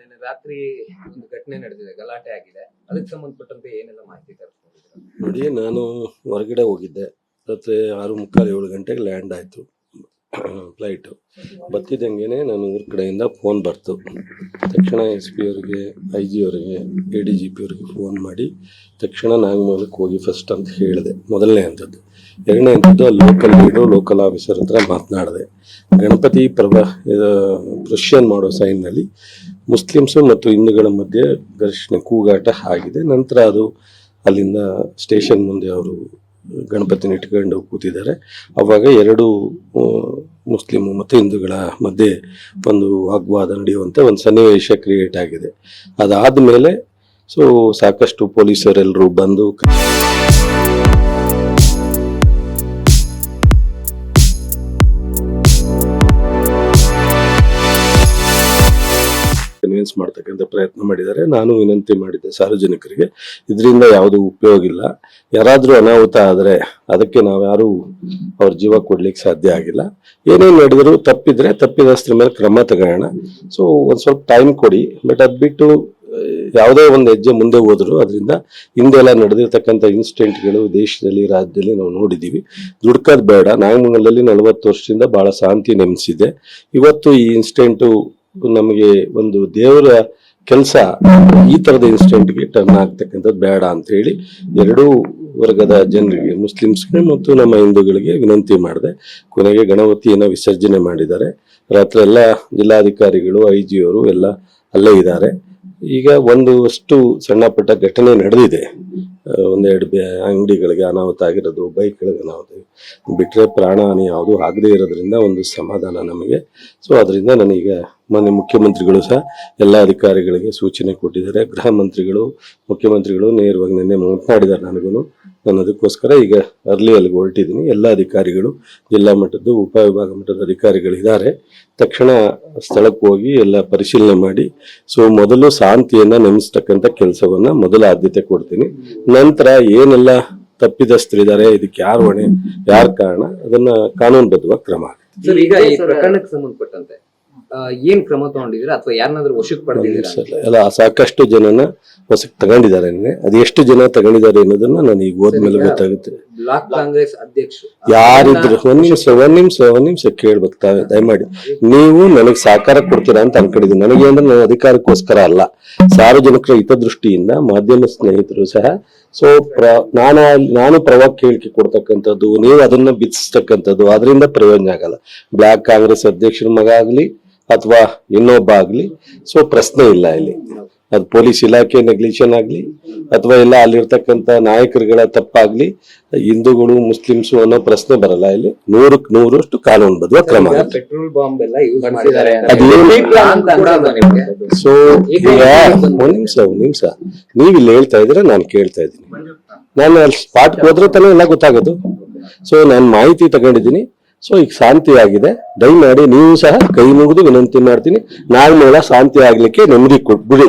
ನಿನ್ನೆ ರಾತ್ರಿ ಒಂದು ಘಟನೆ ನಡೆದಿದೆ, ಗಲಾಟೆ ಆಗಿದೆ. ಅದಕ್ಕೆ ಸಂಬಂಧಪಟ್ಟಂತೆ ಏನೆಲ್ಲ ಮಾಹಿತಿ ತರಿಸ್ಕೊಂಡಿದ್ದೀರಾ ನೋಡಿ, ನಾನು ಹೊರಗಡೆ ಹೋಗಿದ್ದೆ. ರಾತ್ರಿ ಆರು ಮುಕ್ಕಾಲು ಏಳು ಗಂಟೆಗೆ ಲ್ಯಾಂಡ್ ಆಯಿತು. ಫ್ಲೈಟು ಬತ್ತಿದ್ದಂಗೆ ನಾನು ಊರ ಕಡೆಯಿಂದ ಫೋನ್ ಬರ್ತು. ತಕ್ಷಣ ಎಸ್ ಪಿ ಅವರಿಗೆ ಐ ಜಿ ಅವರಿಗೆ ಎ ಡಿ ಜಿ ಪಿ ಅವರಿಗೆ ಫೋನ್ ಮಾಡಿ, ತಕ್ಷಣ ನಾಗಮಂಗಲಕ್ಕೆ ಹೋಗಿ ಫಸ್ಟ್ ಅಂತ ಹೇಳಿದೆ. ಮೊದಲನೇ ಅಂಥದ್ದು. ಎರಡನೇ ಅಂಥದ್ದು ಲೋಕಲ್ ಲೀಡು ಲೋಕಲ್ ಆಫೀಸರ್ ಹತ್ರ ಮಾತನಾಡಿದೆ. ಗಣಪತಿ ಪ್ರಭ, ಇದು ಕ್ರಿಶ್ಚಿಯನ್ ಮಾಡೋ ಸೈನ್ನಲ್ಲಿ ಮುಸ್ಲಿಮ್ಸು ಮತ್ತು ಹಿಂದೂಗಳ ಮಧ್ಯೆ ಘರ್ಷಣೆ, ಕೂಗಾಟ ಆಗಿದೆ. ನಂತರ ಅದು ಅಲ್ಲಿಂದ ಸ್ಟೇಷನ್ ಮುಂದೆ ಅವರು ಗಣಪತಿನ ಇಟ್ಕೊಂಡು ಕೂತಿದ್ದಾರೆ. ಅವಾಗ ಎರಡು ಮುಸ್ಲಿಮ್ ಮುಸ್ಲಿಮು ಮತ್ತು ಹಿಂದೂಗಳ ಮಧ್ಯೆ ಒಂದು ವಾಗ್ವಾದ ನಡೆಯುವಂಥ ಒಂದು ಸನ್ನಿವೇಶ ಕ್ರಿಯೇಟ್ ಆಗಿದೆ. ಅದಾದ ಮೇಲೆ ಸೊ ಸಾಕಷ್ಟು ಪೊಲೀಸರೆಲ್ಲರೂ ಬಂದು ಕನ್ವಿನ್ಸ್ ಮಾಡ್ತಕ್ಕಂಥ ಪ್ರಯತ್ನ ಮಾಡಿದ್ದಾರೆ. ನಾನು ವಿನಂತಿ ಮಾಡಿದ್ದೆ ಸಾರ್ವಜನಿಕರಿಗೆ. ಇದರಿಂದ ಯಾವುದು ಉಪಯೋಗ ಇಲ್ಲ. ಯಾರಾದರೂ ಅನಾಹುತ ಆದರೆ ಅದಕ್ಕೆ ನಾವ್ಯಾರು ಅವ್ರ ಜೀವ ಕೊಡ್ಲಿಕ್ಕೆ ಸಾಧ್ಯ ಆಗಿಲ್ಲ. ಏನೇನು ನಡೆದರೂ ತಪ್ಪಿದ್ರೆ ತಪ್ಪಿದಸ್ತ್ರ ಮೇಲೆ ಕ್ರಮ ತಗೋಣ. ಸೊ ಒಂದು ಸ್ವಲ್ಪ ಟೈಮ್ ಕೊಡಿ. ಬಟ್ ಅದ್ ಬಿಟ್ಟು, ಯಾವುದೇ ಒಂದು ಹೆಜ್ಜೆ ಮುಂದೆ ಹೋದ್ರು ಅದರಿಂದ ಹಿಂದೆಲ್ಲ ನಡೆದಿರ್ತಕ್ಕಂಥ ಇನ್ಸಿಡೆಂಟ್ಗಳು ದೇಶದಲ್ಲಿ, ರಾಜ್ಯದಲ್ಲಿ ನಾವು ನೋಡಿದ್ದೀವಿ ದುಡ್ಕೋದು ಬೇಡ. ನಾಗಮಂಗಲದಲ್ಲಿ ನಲವತ್ತು ವರ್ಷದಿಂದ ಭಾಳ ಶಾಂತಿ ನೆನೆಸಿದೆ ಇವತ್ತು ಈ ಇನ್ಸಿಡೆಂಟು ನಮಗೆ ಒಂದು ದೇವರ ಕೆಲಸ ಈ ತರದ ಇನ್ಸಿಡೆಂಟ್ಗೆ ಟರ್ನ್ ಆಗ್ತಕ್ಕಂಥದ್ದು ಬೇಡ ಅಂತ ಹೇಳಿ ಎರಡೂ ವರ್ಗದ ಜನರಿಗೆ, ಮುಸ್ಲಿಮ್ಸ್ಗೆ ಮತ್ತು ನಮ್ಮ ಹಿಂದೂಗಳಿಗೆ ವಿನಂತಿ ಮಾಡಿದೆ. ಕೊನೆಗೆ ಗಣಪತಿಯನ್ನು ವಿಸರ್ಜನೆ ಮಾಡಿದ್ದಾರೆ. ರಾತ್ರಿ ಎಲ್ಲ ಜಿಲ್ಲಾಧಿಕಾರಿಗಳು ಐ ಜಿ ಅವರು ಎಲ್ಲ ಅಲ್ಲೇ ಇದ್ದಾರೆ. ಈಗ ಒಂದು ಅಷ್ಟು ಸಣ್ಣ ಪುಟ್ಟ ಘಟನೆ ನಡೆದಿದೆ. ಒಂದೆರಡು ಅಂಗಡಿಗಳಿಗೆ ಅನಾಹುತ ಆಗಿರೋದು, ಬೈಕ್ಗಳಿಗೆ ಅನಾಹುತ ಬಿಟ್ಟರೆ ಪ್ರಾಣ ಹಾನಿ ಯಾವುದು ಆಗದೇ ಇರೋದ್ರಿಂದ ಒಂದು ಸಮಾಧಾನ ನಮಗೆ. ಸೊ ಅದರಿಂದ ನನಗೆ ಮೊನ್ನೆ ಮುಖ್ಯಮಂತ್ರಿಗಳು ಸಹ ಎಲ್ಲ ಅಧಿಕಾರಿಗಳಿಗೆ ಸೂಚನೆ ಕೊಟ್ಟಿದ್ದಾರೆ. ಗೃಹ ಮಂತ್ರಿಗಳು, ಮುಖ್ಯಮಂತ್ರಿಗಳು ನೇರವಾಗಿ ನಿನ್ನೆ ಮಾತನಾಡಿದ್ದಾರೆ ನನಗೂ ನಾನು ಅದಕ್ಕೋಸ್ಕರ ಈಗ ಅರ್ಲಿ ಅಲ್ಲಿಗೆ ಹೊರಟಿದ್ದೀನಿ. ಎಲ್ಲ ಅಧಿಕಾರಿಗಳು ಜಿಲ್ಲಾ ಮಟ್ಟದ್ದು ಉಪವಿಭಾಗ ಮಟ್ಟದ ಅಧಿಕಾರಿಗಳಿದ್ದಾರೆ. ತಕ್ಷಣ ಸ್ಥಳಕ್ಕೆ ಹೋಗಿ ಎಲ್ಲ ಪರಿಶೀಲನೆ ಮಾಡಿ ಸೊ ಮೊದಲು ಶಾಂತಿಯನ್ನು ನೆನೆಸ್ತಕ್ಕಂಥ ಕೆಲಸವನ್ನು ಮೊದಲ ಆದ್ಯತೆ ಕೊಡ್ತೀನಿ. ನಂತರ ಏನೆಲ್ಲ ತಪ್ಪಿದಸ್ಥರಿದ್ದಾರೆ ಇದಕ್ಕೆ ಯಾರು ಹೊಣೆ ಯಾರ ಕಾರಣ ಅದನ್ನ ಕಾನೂನುಬದ್ಧವಾಗಿ ಕ್ರಮ ಆಗುತ್ತೆ. ಸರ್ ಈಗ ಈ ಪ್ರಕರಣಕ್ಕೆ ಸಂಬಂಧಪಟ್ಟಂತೆ. ಏನ್ ಕ್ರಮ ತಗೊಂಡಿದ್ದೀರಾ ಅಥವಾ ಯಾರನ್ನಾದ್ರೂ ವಶಕ್ಕೆ ಪಡೆದಿದ್ದೀರಾ ಅಲ್ಲ ಸಾಕಷ್ಟು ಜನನ ವಶಕ್ಕೆ ತಗೊಂಡಿದ್ದಾರೆ ಅದು ಎಷ್ಟು ಜನ ತಗೊಂಡಿದ್ದಾರೆ ಅನ್ನೋದನ್ನ ನಾನು ಈಗ ಹೋದ್ಮೇಲೆ ಗೊತ್ತಾಗುತ್ತೆ. ಬ್ಲಾಕ್ ಕಾಂಗ್ರೆಸ್ ಅಧ್ಯಕ್ಷ ಯಾರಿದ್ರು ಒಂದ್ ನಿಮಿಷ ಒಂದ್ ನಿಮಿಷ ಒಂದ್ ನಿಮಿಷ ಕೇಳ್ಬೇಕು ತಾವೇ ದಯಮಾಡಿ. ನೀವು ನನಗೆ ಸಹಕಾರ ಕೊಡ್ತೀರಾ ಅಂತ ಅನ್ಕೊಂಡಿದ್ದೀನಿ. ನನಗೆ ಅಂದ್ರೆ ನಾನು ಅಧಿಕಾರಕ್ಕೋಸ್ಕರ ಅಲ್ಲ. ಸಾರ್ವಜನಿಕರ ಹಿತದೃಷ್ಟಿಯಿಂದ ಮಾಧ್ಯಮ ಸ್ನೇಹಿತರು ಸಹ ಸೊ ಪ್ರ ನಾನು ನಾನು ಪ್ರವಾಹ ಕೇಳಿಕೆ ಕೊಡ್ತಕ್ಕಂಥದ್ದು ನೀವು ಅದನ್ನ ಬಿಚ್ಚಿಸ್ತಕ್ಕಂಥದ್ದು ಅದರಿಂದ ಪ್ರಯೋಜನ ಆಗಲ್ಲ. ಬ್ಲಾಕ್ ಕಾಂಗ್ರೆಸ್ ಅಧ್ಯಕ್ಷರ ಮಗ ಆಗ್ಲಿ ಅಥವಾ ಇನ್ನೊಬ್ಬ ಆಗ್ಲಿ. ಸೊ ಪ್ರಶ್ನೆ ಇಲ್ಲ ಇಲ್ಲಿ. ಅದು ಪೊಲೀಸ್ ಇಲಾಖೆ ನೆಗ್ಲಿಷನ್ ಆಗ್ಲಿ ಅಥವಾ ಇಲ್ಲ ಅಲ್ಲಿರ್ತಕ್ಕಂಥ ನಾಯಕರುಗಳ ತಪ್ಪಾಗ್ಲಿ ಹಿಂದೂಗಳು ಮುಸ್ಲಿಮ್ಸು ಅನ್ನೋ ಪ್ರಶ್ನೆ ಬರಲ್ಲ ಇಲ್ಲಿ. ನೂರಕ್ಕೆ ನೂರಷ್ಟು ಕಾನೂನುಬದ್ಧ ಕ್ರಮ. ಆಗುತ್ತೆ ಪೆಟ್ರೋಲ್ ಬಾಂಬ್ ಎಲ್ಲ ಯೂಸ್ ಮಾಡಿದ್ದಾರೆ. ಅಂತ ಅನ್ಸಲ್ವಾ ನಿಮ್ಗೆ? ಸೊ ಈಗ ಒಂದ್ ನಿಮಿಷ ಒಂದ್ ನಿಮಿಷ. ನೀವ್ ಇಲ್ಲಿ ಹೇಳ್ತಾ ಇದ್ರೆ ನಾನು ಕೇಳ್ತಾ ಇದ್ದೀನಿ. ನಾನು ಅಲ್ಲಿ ಸ್ಪಾಟ್ಗೆ ಹೋದ್ರೆ ತಾನೇ ಎಲ್ಲ ಗೊತ್ತಾಗೋದು. ಸೊ ನಾನು ಮಾಹಿತಿ ತಗೊಂಡಿದ್ದೀನಿ. ಸೊ ಈಗ ಶಾಂತಿ ಆಗಿದೆ. ದಯಮಾಡಿ ನೀವು ಸಹ ಕೈ ಮುಗಿದು ವಿನಂತಿ ಮಾಡ್ತೀನಿ. ನಾಳೆ ಶಾಂತಿ ಆಗ್ಲಿಕ್ಕೆ ನೆಮ್ಮದಿ ಬಿಡಿ.